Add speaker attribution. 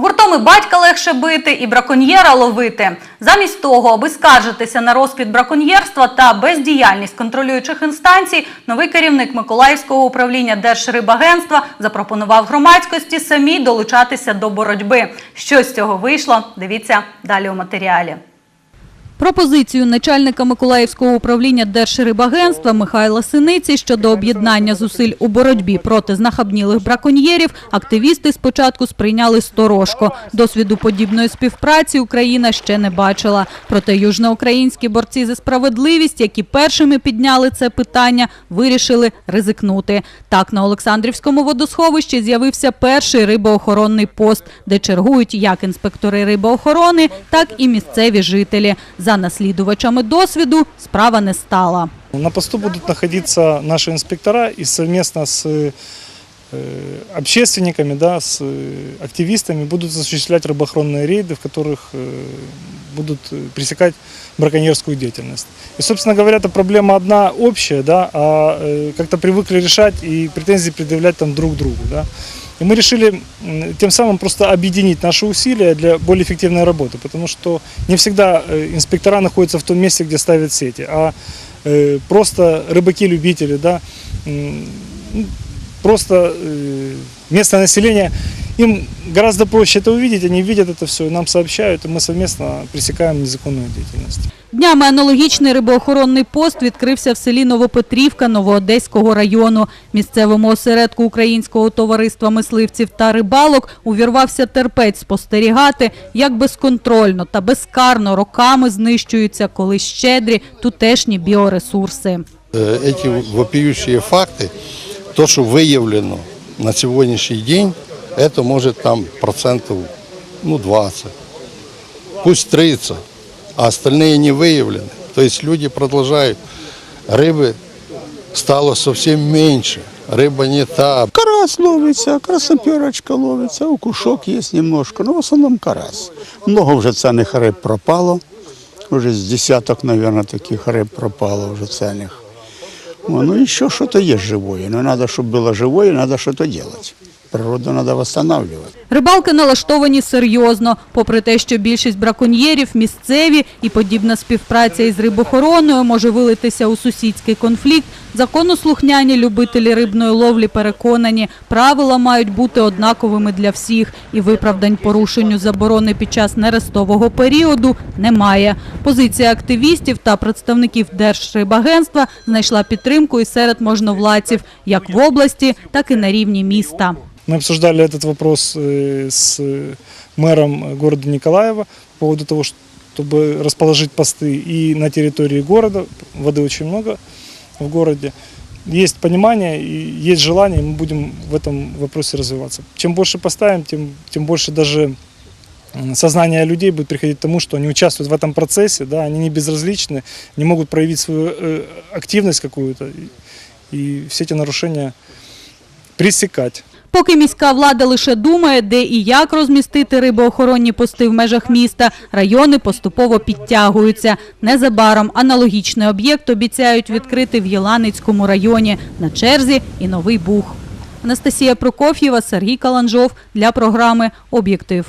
Speaker 1: Гуртом і батька легше бити, і браконьєра ловити. Замість того, аби скаржитися на розквіт браконьєрства та бездіяльність контролюючих інстанцій, новий керівник Миколаївського управління Держрибагентства запропонував громадськості самі долучатися до боротьби. Що з цього вийшло? Дивіться далі у матеріалі. Пропозицію начальника Миколаївського управління Держрибагентства Михайла Синиці щодо об'єднання зусиль у боротьбі проти знахабнілих браконьєрів активісти спочатку сприйняли сторожко. Досвіду подібної співпраці Україна ще не бачила. Проте южноукраїнські борці за справедливість, які першими підняли це питання, вирішили ризикнути. Так, на Олександрівському водосховищі з'явився перший рибоохоронний пост, де чергують як інспектори рибоохорони, так і місцеві жителі. За наслідувачами досвіду справа не стала.
Speaker 2: На посту будут находиться наши инспектора и совместно с э, общественниками, да, с э, активистами будут осуществлять рыбоохранные рейды, в которых э, будут э, пресекать браконьерскую деятельность. И, собственно говоря, эта проблема одна общая, да, а э, как-то привыкли решать и претензии предъявлять там друг другу. Да. И мы решили тем самым просто объединить наши усилия для более эффективной работы, потому что не всегда э, инспектора находятся в том месте, где ставят сети, а э, просто рыбаки-любители, да, ну, просто э, местное население, им гораздо проще это увидеть, они видят это все, нам сообщают, и мы совместно пресекаем незаконную деятельность.
Speaker 1: Днями аналогічний рибоохоронний пост відкрився в селі Новопетрівка Новоодеського району. Місцевому осередку Українського товариства мисливців та рибалок увірвався терпець спостерігати, як безконтрольно та безкарно роками знищуються колись щедрі тутешні біоресурси.
Speaker 3: Э, эти вопиющие факты, то, что выявлено на сегодняшний день, это может там процентов ну, 20, пусть 30, а остальные не выявлены. То есть люди продолжают, рыбы стало совсем меньше, рыба не та,
Speaker 4: Карась ловиться, красноперочка ловиться, укушок є немножко, ну в основному карась. Много вже цінних риб пропало. Вже з десяток, мабуть, таких риб пропало вже цінних. О, Ну, еще что-то есть живое. Но надо, чтобы было живое, надо что-то делать. Природу надо восстанавливать.
Speaker 1: Рибалки налаштовані серйозно, попри те, що більшість браконьєрів місцеві і подібна співпраця із рибохороною може вилитися у сусідський конфлікт. Законослухняні любителі рибної ловлі переконані, правила мають бути однаковими для всіх, і виправдань порушенню заборони під час нерестового періоду немає. Позиція активістів та представників Держрибагентства знайшла підтримку і серед можновладців, як в області, так і на рівні міста.
Speaker 2: Мы обсуждали этот вопрос э, с мэром города Николаева по поводу того, чтобы расположить посты и на территории города. Воды очень много в городе. Есть понимание и есть желание, и мы будем в этом вопросе развиваться. Чем больше поставим, тем, тем больше даже сознание людей будет приходить к тому, что они участвуют в этом процессе, да, они не безразличны, не могут проявить свою э, активность какую-то и, и все эти нарушения пресекать.
Speaker 1: Поки міська влада лише думає, де і як розмістити рибоохоронні пости в межах міста, райони поступово підтягуються. Незабаром аналогічний об'єкт обіцяють відкрити в Єланицькому районі. На черзі і Новий Буг. Анастасія Прокоф'єва, Сергій Каланжов для програми «Об'єктив».